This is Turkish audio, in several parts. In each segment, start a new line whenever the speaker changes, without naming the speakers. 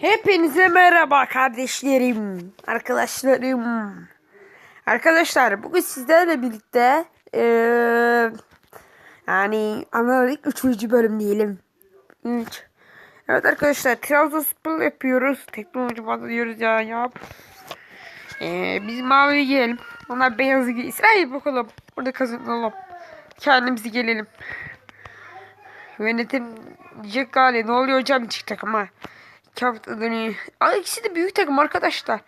Hepinize merhaba kardeşlerim, arkadaşlarım. Arkadaşlar bugün sizlerle birlikte eee yani anladık 3. bölüm diyelim. 3. Evet arkadaşlar Trabzonspor yapıyoruz. Teknoloji bazı ya yap. Eee biz mavi giyelim. Onlar beyazı giysin. Hayır bakalım. Burada kazanalım. Kendimizi gelelim. Yönetim diyecek galiba ne oluyor hocam çıkacak ama. Hafta dönüyor. İkisi de büyük takım arkadaşlar.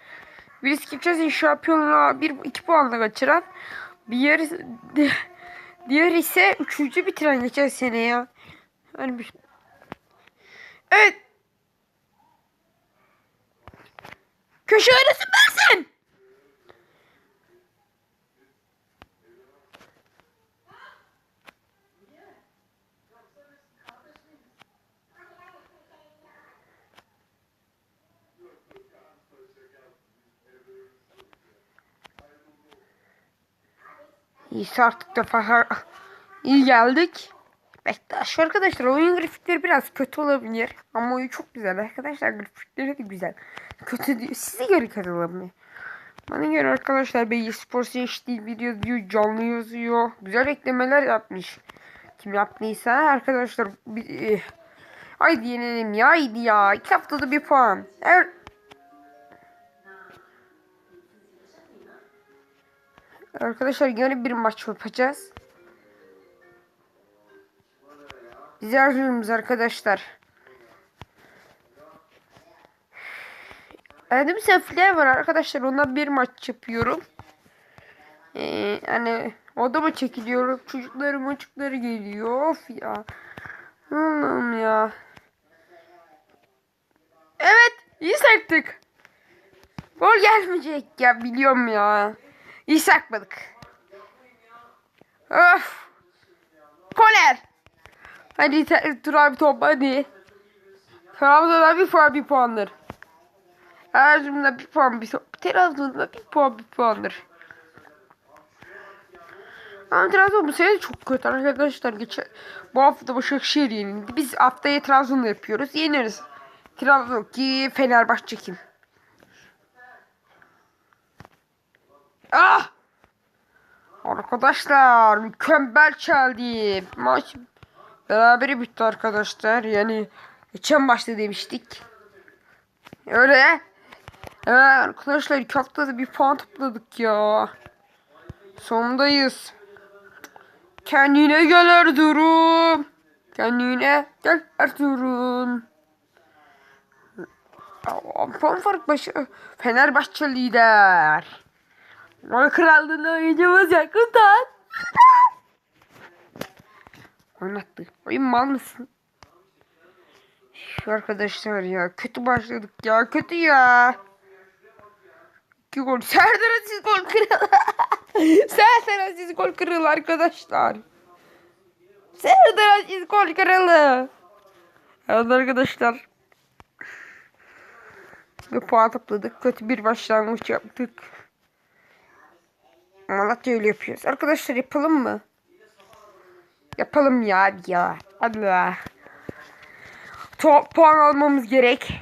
Birisi Kipçaz'ın şampiyonluğa bir iki puanla kaçıran. Diğer, di- diğer ise üçüncü bitiren geçen sene ya. Hani bir... Evet. Köşe arası versin. İyisi artık fahar. İyi geldik. Bektaş arkadaşlar oyun grafikleri biraz kötü olabilir. Ama oyun çok güzel arkadaşlar. Grafikleri de güzel. Kötü diyor. Size göre kötü olabilir. Bana göre arkadaşlar Beyi Sports HD video diyor. Canlı yazıyor. Güzel eklemeler yapmış. Kim yaptıysa arkadaşlar. Bir, eh, haydi yenelim ya. Haydi ya. İki haftada bir puan. Her, Arkadaşlar yine bir maç yapacağız. Biz Erzurum'uz arkadaşlar. Elim sefler var arkadaşlar. Ondan bir maç yapıyorum. Ee, hani odama çekiliyorum. Çocukları çocukları geliyor. Of ya. Allah'ım ya. Evet. iyi saktık. Gol gelmeyecek ya biliyorum ya. İyi sakladık. Öf. Koler. Hadi tur abi top hadi. Trabzon'da bir puan bir puandır. Erzurum'da bir puan bir Trabzon'da bir puan bir puandır. Ama Trabzon bu sene çok kötü arkadaşlar. Geçen, bu hafta Başakşehir yenildi. Biz haftaya Trabzon'da yapıyoruz. Yeneriz. Trabzon ki Fenerbahçe kim? Ah! Arkadaşlar mükemmel çaldı. Maç berabere bitti arkadaşlar. Yani geçen başta demiştik. Öyle. Evet arkadaşlar iki haftada bir puan topladık ya. Sondayız. Kendine gel Erzurum. Kendine gel Erzurum. Aa, Puan fark başı. Fenerbahçe lider. Gol krallığına oynayacağımız Yakut'tan. Oynattı. Oyun mal mısın? Arkadaşlar ya kötü başladık ya kötü ya. İki gol. Serdar Aziz gol kralı. Serdar Aziz gol kralı arkadaşlar. Serdar Aziz gol kralı. Evet arkadaşlar. Bir puan topladık. Kötü bir başlangıç yaptık. Malatya öyle yapıyoruz. Arkadaşlar yapalım mı? Yapalım ya ya. Ya. Top puan almamız gerek.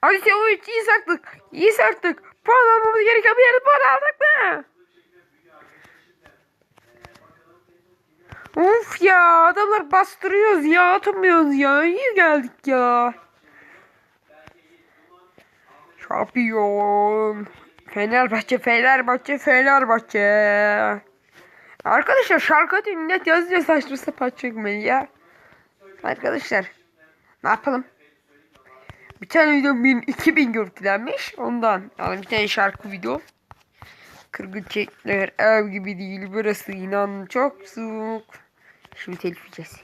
Hadi Sevovic iyi saktık. İyi saktık. Puan almamız gerek. Bir yerde puan aldık mı? Of ya adamlar bastırıyoruz ya atamıyoruz ya. İyi geldik ya. Şampiyon. Fenerbahçe, Fenerbahçe, Fenerbahçe. Arkadaşlar şarkı net yazınca saçma sapan çekmeyin ya. Arkadaşlar ne yapalım? Bir tane video bin, 2000 görüntülenmiş ondan. Yani bir tane şarkı video. Kırgın çekler ev gibi değil burası inan çok soğuk. Şimdi telif yiyeceğiz.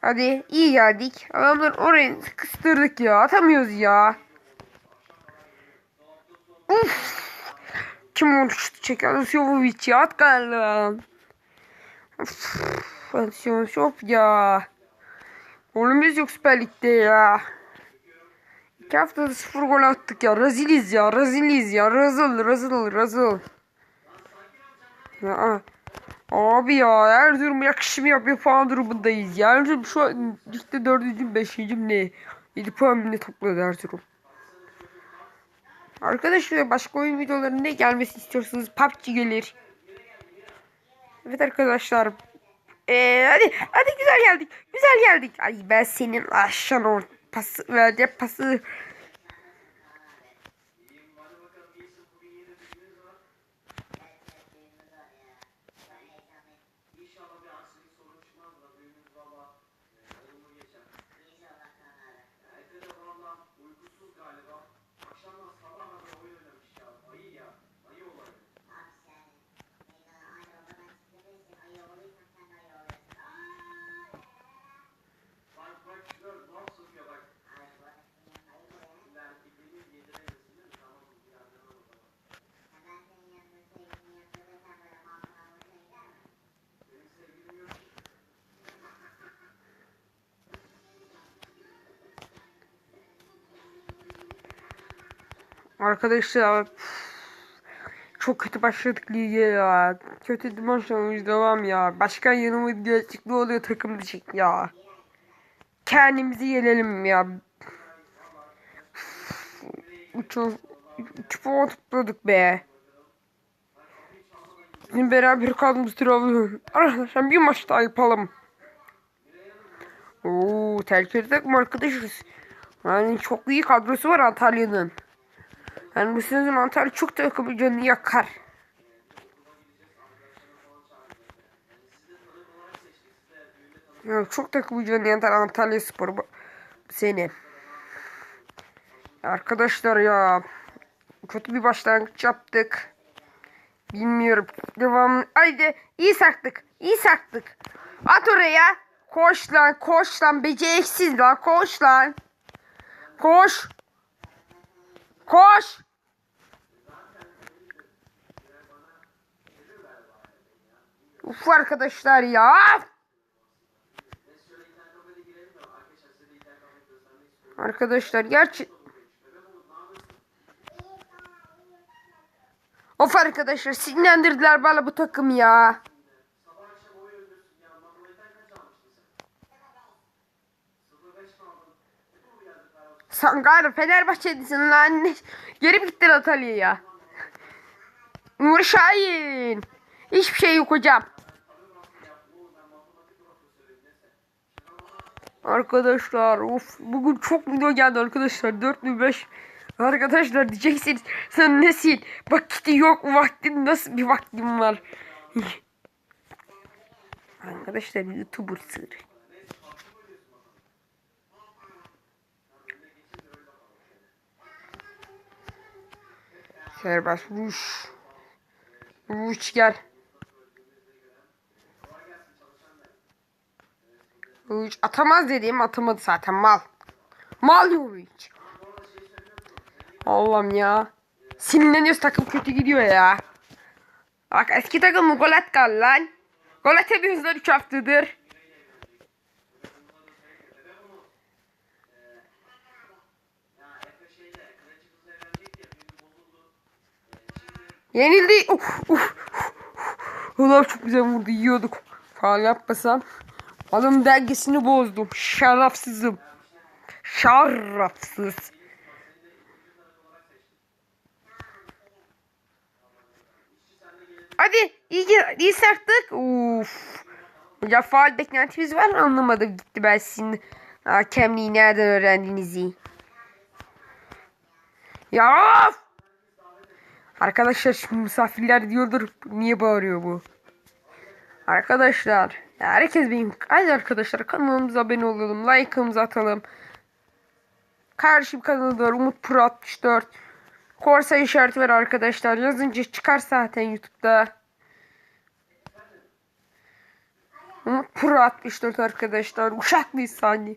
Hadi iyi geldik. Adamlar oraya kıstırdık ya. Atamıyoruz ya. Uf. Kim onu şut çeken? Jovovic ya. At galiba. Şop ya. Golümüz yok Süper Lig'de ya. İki haftada sıfır gol attık ya. Reziliz ya. Reziliz ya. Rezil. Rezil. Rezil. Ya. Abi ya Erzurum yakışım yapıyor falan durumundayız. ya. Erzurum şu an ligde dördüncü beşinci ne? 7 puan ne topladı Erzurum. Arkadaşlar başka oyun videolarının ne gelmesi istiyorsanız PUBG gelir. Evet arkadaşlar. Ee, hadi hadi güzel geldik. Güzel geldik. Ay ben senin aşan or pası verdiği pası. uykusuz galiba. Akşamdan sabaha da oyun oynamış ya. Ayı ya. Arkadaşlar çok kötü başladık lige ya. Kötü bir başlamış devam ya. Başkan yanımı değişikliği oluyor takım dışı ya. Kendimizi yenelim ya. Üç, üç puan topladık be. Bizim beraber kaldığımız türavı. Arkadaşlar bir maç daha yapalım. Oo, tehlikeli takım arkadaşız. Yani çok iyi kadrosu var Antalya'nın. Yani bu sezon Antalya çok takımı canını yakar. Ya çok takımı canını yakar Antalya Spor seni. Arkadaşlar ya kötü bir başlangıç yaptık. Bilmiyorum. Devam. Haydi iyi saktık. İyi saktık. At oraya. Koş lan koş lan beceriksiz lan koş lan. Koş. Koş. Uf arkadaşlar ya. Arkadaşlar gerçi Of arkadaşlar sinirlendirdiler bana bu takım ya. Sen galiba Fenerbahçelisin lan. Geri gittin Antalya'ya. Nur Şahin. Hiçbir şey yok hocam. Arkadaşlar of bugün çok video geldi arkadaşlar. 4 mü 5 Arkadaşlar diyeceksiniz sen nesin? Vakti yok vaktin nasıl bir vaktim var? Arkadaşlar youtubersın. Serbest vuruş. Vuruş gel Vuruş atamaz dediğim atamadı zaten mal Mal Vuruş Allah'ım ya. Sinirleniyoruz takım kötü gidiyor ya. Bak eski takımı gol at kal lan. Gol atamıyoruz lan 3 haftadır. Yenildi. Uf, uf, uf. Ulan çok güzel vurdu yiyorduk. Faal yapmasam. Adam dengesini bozdum. Şerefsizim. Şerefsiz. Hadi iyi, iyi sarktık. Uf. Ya faal beklentimiz var anlamadım gitti ben sizin hakemliği nereden öğrendiğinizi. Ya of! Arkadaşlar şimdi misafirler diyordur niye bağırıyor bu? Arkadaşlar herkes benim hadi arkadaşlar kanalımıza abone olalım like'ımızı atalım. Karşım kanalı var Umut Pro 64. Korsa işareti var arkadaşlar. Yazınca çıkar zaten YouTube'da. Umut Pro 64 arkadaşlar. Uşaklıyız sani.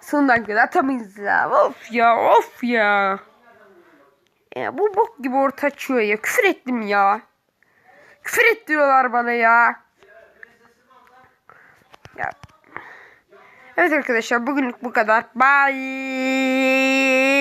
Sonundan kadar atamayız ya. Of ya of ya. Ya bu bok gibi orta açıyor ya. Küfür ettim ya. Küfür ettiriyorlar bana ya. Evet arkadaşlar bugünlük bu kadar. Bye.